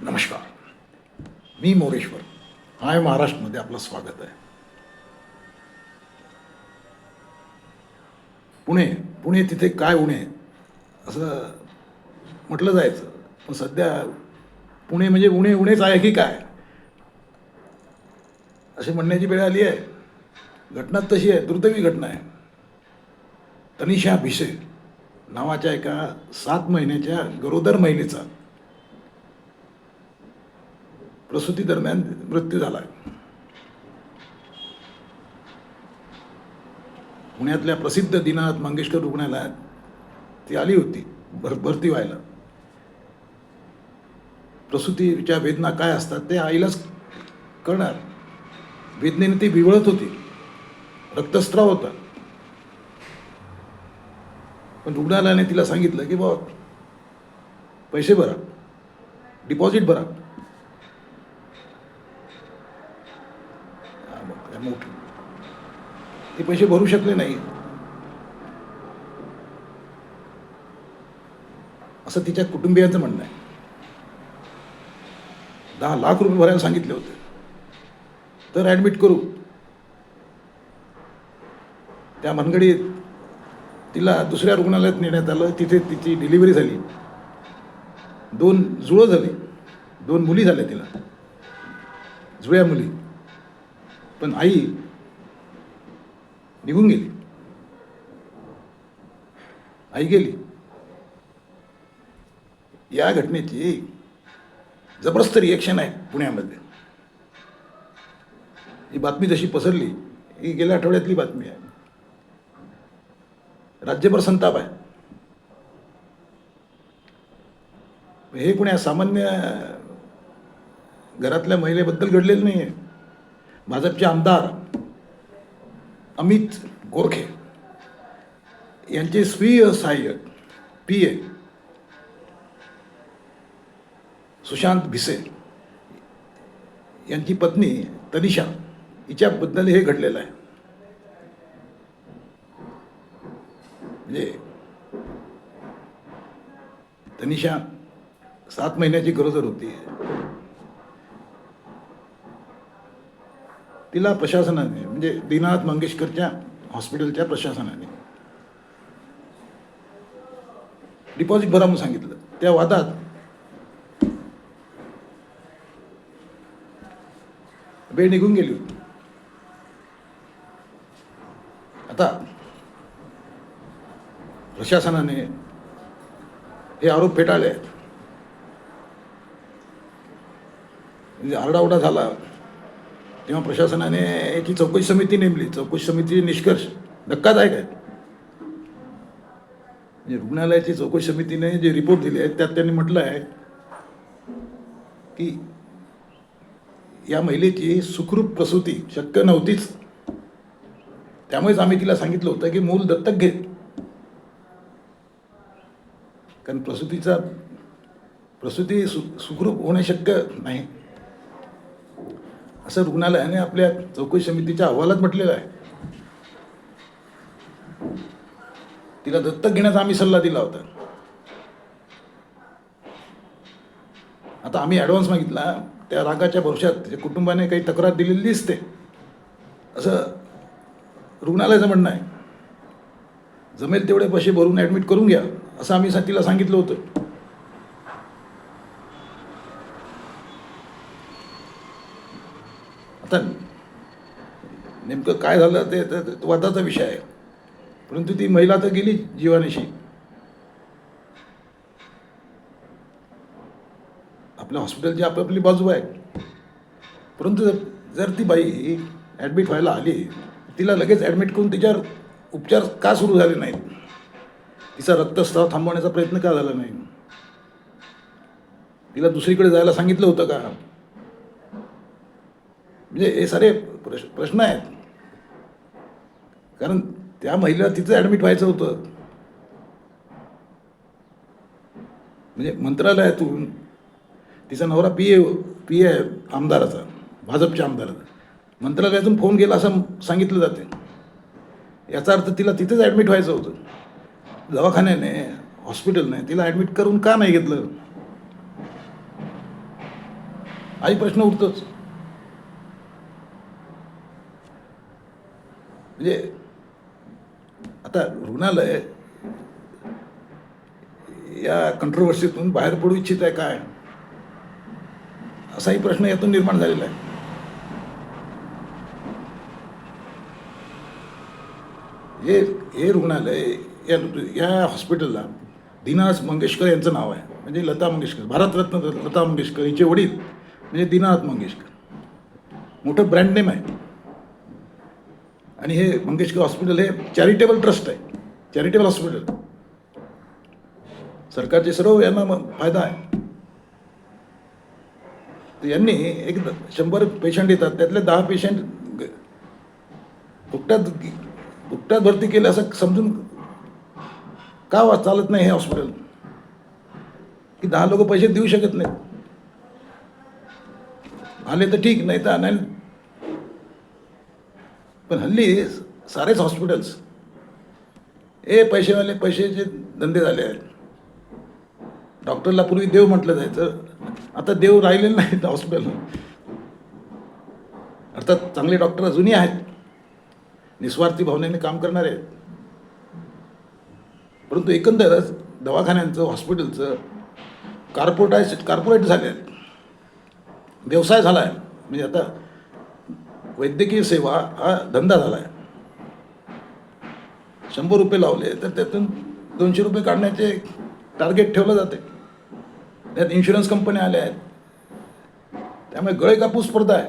नमस्कार. मी मोरेश्वर. हाय महाराष्ट्रमध्ये आपलं स्वागत आहे. पुणे पुणे तिथे काय उणे असं म्हटलं जायचं. पण सध्या पुणे म्हणजे उणे उणेच आहे की काय? अशी म्हणण्याची वेळ आली आहे. घटना तशी आहे दुर्दैवी घटना आहे. तनिषा भिसे नावाच्या एका सात महिन्याच्या गरोदर महिलेचा प्रसूती दरम्यान मृत्यू झाला पुण्यातल्या प्रसिद्ध दिनात मंगेशकर रुग्णालयात ती आली होती. भर भरती व्हायला. प्रसूतीच्या वेदना काय असतात ते आईलाच करणार वेदनेने ती बिवळत होती. रक्तस्राव होता. पण रुग्णालयाने तिला सांगितलं की बाबा पैसे भरा. डिपॉझिट भरा हा, मग काय मोठं ते पैसे भरू शकले नाही. असं तिच्या कुटुंबियांचं म्हणणं आहे. दहा लाख रुपये भरायला सांगितले होते. तर ॲडमिट करू. त्या मनगडीत तिला दुसऱ्या रुग्णालयात नेण्यात आलं. तिथे तिची डिलिव्हरी झाली. दोन जुळं झाली. दोन मुली झाल्या तिला. जुळ्या मुली. पण आई निघून गेली. आई गेली. या घटनेची जबरदस्त रिएक्शन आहे पुण्यामध्ये. ही बातमी जशी पसरली ही गेल्या आठवड्यातली बातमी आहे. राज्यभर संताप आहे. हे कोण्या सामान्य घरातल्या महिलेबद्दल घडलेलं नाही आहे भाजपचे आमदार अमित गोरखे यांचे स्वीय सहाय्यक पी ए सुशांत भिसे यांची पत्नी तनिषा हिच्याबद्दल हे घडलेलं आहे. म्हणजे तनिषा सात महिन्याची गरोदर होती. तिला प्रशासनाने म्हणजे दीनानाथ मंगेशकरच्या हॉस्पिटलच्या प्रशासनाने डिपॉझिट भरा म्हणून सांगितलं. त्या वादात वेळ निघून गेली होती. आता प्रशासनाने हे आरोप फेटाळले. आहेत म्हणजे आरडाओरडा झाला. तेव्हा प्रशासनाने याची चौकशी समिती नेमली. चौकशी समितीचे निष्कर्ष धक्कादायक आहेत. म्हणजे रुग्णालयाची चौकशी समितीने जे रिपोर्ट दिले आहेत त्यात त्यांनी म्हटलं आहे की या महिलेची सुखरूप प्रसूती शक्य नव्हतीच. त्यामुळेच आम्ही तिला सांगितलं होतं की मूल दत्तक घे कारण प्रसूतीचा प्रसूती सु सुखरूप होणे शक्य नाही. असं रुग्णालयाने आपल्या चौकशी समितीच्या अहवालात म्हटलेलं आहे. तिला दत्तक घेण्याचा आम्ही सल्ला दिला होता. आता आम्ही ॲडव्हान्स मागितला त्या रागाच्या भविष्यात त्याच्या कुटुंबाने काही तक्रार दिलेली दिसते. असं रुग्णालयाचं म्हणणं आहे. जमेल तेवढे पैसे भरून ॲडमिट करून घ्या असं आम्ही तिला सांगितलं होतं आता नेमकं काय झालं ते वादाचा विषय आहे. परंतु ती महिला तर गेली जीवानिशी. आपल्या हॉस्पिटलची आपापली बाजू आहे. परंतु जर ती बाई ॲडमिट व्हायला आली तिला लगेच ॲडमिट करून तिच्यावर उपचार का सुरू झाले नाहीत? तिचा रक्तस्राव थांबवण्याचा प्रयत्न का झाला नाही? तिला दुसरीकडे जायला सांगितलं होतं का? म्हणजे हे सारे प्रश्न प्रश्न आहेत. कारण त्या महिला तिथं ॲडमिट व्हायचं होतं. म्हणजे मंत्रालयातून तिचा नवरा पी ए पी ए आमदाराचा भाजपच्या आमदाराचा. मंत्रालयातून फोन गेला असं सांगितलं जाते. याचा अर्थ तिला तिथेच ॲडमिट व्हायचं होतं. दवाखान्याने हॉस्पिटलने तिला ॲडमिट करून का नाही घेतलं? आई प्रश्न उठतोच. म्हणजे आता रुग्णालय या कंट्रोवर्सीतून बाहेर पडू इच्छित आहे काय? असाही प्रश्न यातून निर्माण झालेला आहे. हे हे रुग्णालय या या हॉस्पिटलला दीनानाथ मंगेशकर यांचं नाव आहे. म्हणजे लता मंगेशकर भारतरत्न लता मंगेशकर यांचे वडील म्हणजे दिनाथ मंगेशकर. मोठं ब्रँड नेम आहे. आणि हे मंगेशकर हॉस्पिटल हे चॅरिटेबल ट्रस्ट आहे. Charitable hospital. सरकारचे सर्व यांना फायदा आहे. तर यांनी एक शंभर पेशंट येतात त्यातले दहा पेशंट फुकटात फुकटात भरती केलं असं समजून का वा चालत नाही हे हॉस्पिटल? की दहा लोक पैसे देऊ शकत नाहीत. आले तर ठीक नाही तर नाही पण हल्ली सारेच हॉस्पिटल्स हे पैसेवाले पैशाचे धंदे झाले आहेत. डॉक्टरला पूर्वी देव म्हटलं जायचं आता देव राहिलेलं नाहीत हॉस्पिटल. अर्थात चांगले डॉक्टर अजूनही आहेत. निस्वार्थी भावनेने काम करणारे आहेत. परंतु एकंदरच दवाखान्यांचं हॉस्पिटलचं कार्पोरेटाइज कार्पोरेट झाले आहेत. व्यवसाय झाला आहे. म्हणजे आता वैद्यकीय सेवा हा धंदा झाला आहे शंभर रुपये लावले तर त्यातून दोनशे रुपये काढण्याचे टार्गेट ठेवलं जाते. त्यात इन्शुरन्स कंपन्या आल्या आहेत. त्यामुळे गळे कापूस स्पर्धा आहे.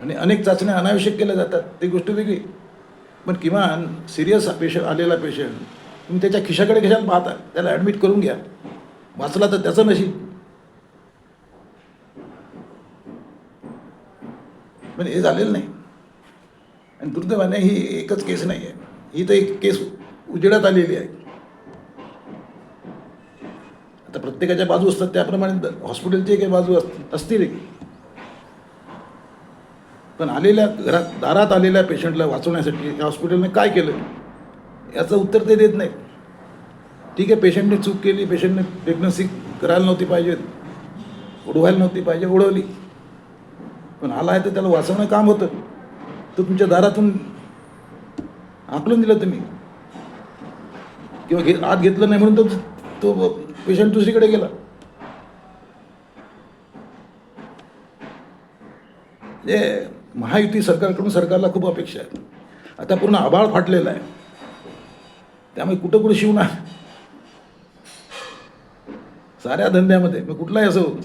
आणि अनेक चाचण्या अनावश्यक केल्या जातात. ती गोष्ट वेगळी. पण किमान सिरियस पेशंट आलेला पेशंट तुम्ही त्याच्या खिशाकडे कशाला पाहता? त्याला ॲडमिट करून घ्या. वाचला तर त्याचं नशीब. पण हे झालेलं नाही. आणि दुर्दैवाने ही एकच केस नाही आहे. ही तर एक केस उजेडात आलेली आहे. आता प्रत्येकाच्या बाजू असतात त्याप्रमाणे हॉस्पिटलची काही बाजू अस असतील पण आलेल्या घरात दारात आलेल्या पेशंटला वाचवण्यासाठी या हॉस्पिटलने काय केलं? याचं उत्तर ते देत नाही ठीक आहे पेशंटने चूक केली पेशंटने प्रेग्नन्सी करायला नव्हती पाहिजे उडवायला नव्हती पाहिजे उडवली पण आला आहे तर त्याला वाचवणं काम होतं. तो तुमच्या दारातून आकलून दिलं तुम्ही. किंवा घे आत घेतलं नाही म्हणून तो तो पेशंट दुसरीकडे गेला. म्हणजे महायुती सरकारकडून सरकारला खूप अपेक्षा आहे. आता पूर्ण आभाळ फाटलेला आहे. त्यामुळे कुठं कुठं शिवणार साऱ्या धंद्यामध्ये. मग कुठलाही असो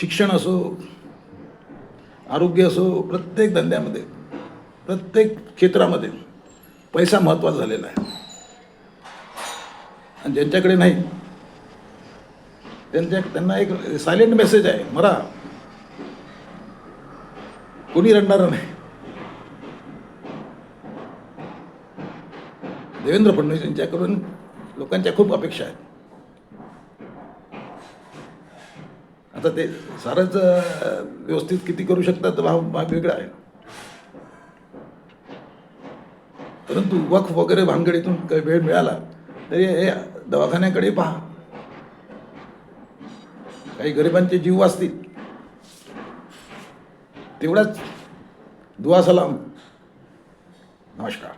शिक्षण असो आरोग्य असो प्रत्येक धंद्यामध्ये प्रत्येक क्षेत्रामध्ये पैसा महत्त्वाचा झालेला आहे. आणि ज्यांच्याकडे नाही त्यांच्या त्यांना एक सायलेंट मेसेज आहे मरा. कोणी रडणार नाही. देवेंद्र फडणवीस यांच्याकडून लोकांच्या खूप अपेक्षा आहेत. आता ते सारंच व्यवस्थित किती करू शकतात भाव भाग वेगळा आहे. परंतु वक्फ वगैरे भानगडीतून काही वेळ मिळाला तरी हे दवाखान्याकडे पहा. काही गरिबांचे जीव वाचतील. तेवढाच दुआ सलाम. नमस्कार.